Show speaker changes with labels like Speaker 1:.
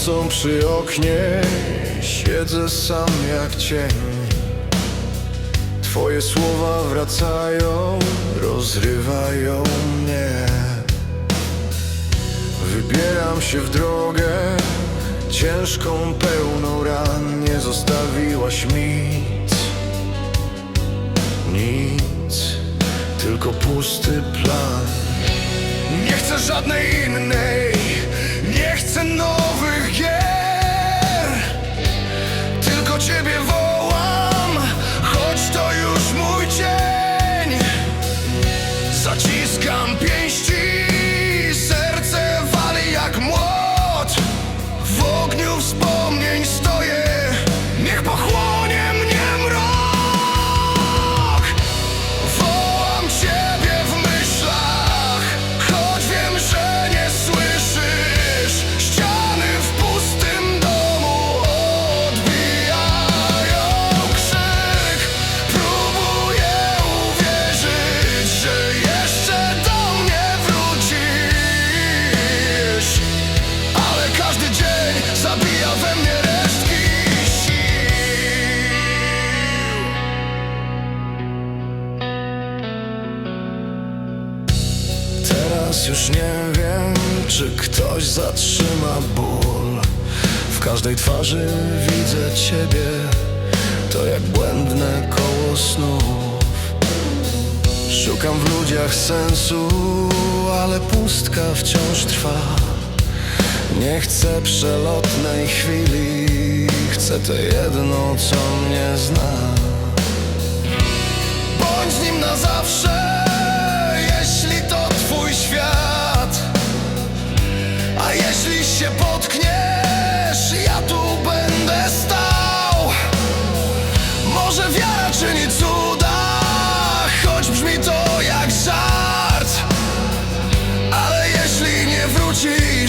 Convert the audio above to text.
Speaker 1: Nocą przy oknie siedzę sam jak cień. Twoje słowa wracają, rozrywają mnie. Wybieram się w drogę ciężką, pełną ran. Nie zostawiłaś mi nic, nic Tylko pusty plan. Nie chcę żadnej innej, nowych gier już nie wiem, czy ktoś zatrzyma ból. W każdej twarzy widzę ciebie. To jak błędne koło snów. Szukam w ludziach sensu, ale pustka wciąż trwa. Nie chcę przelotnej chwili. Chcę to jedno, co mnie zna. Bądź nim na zawsze she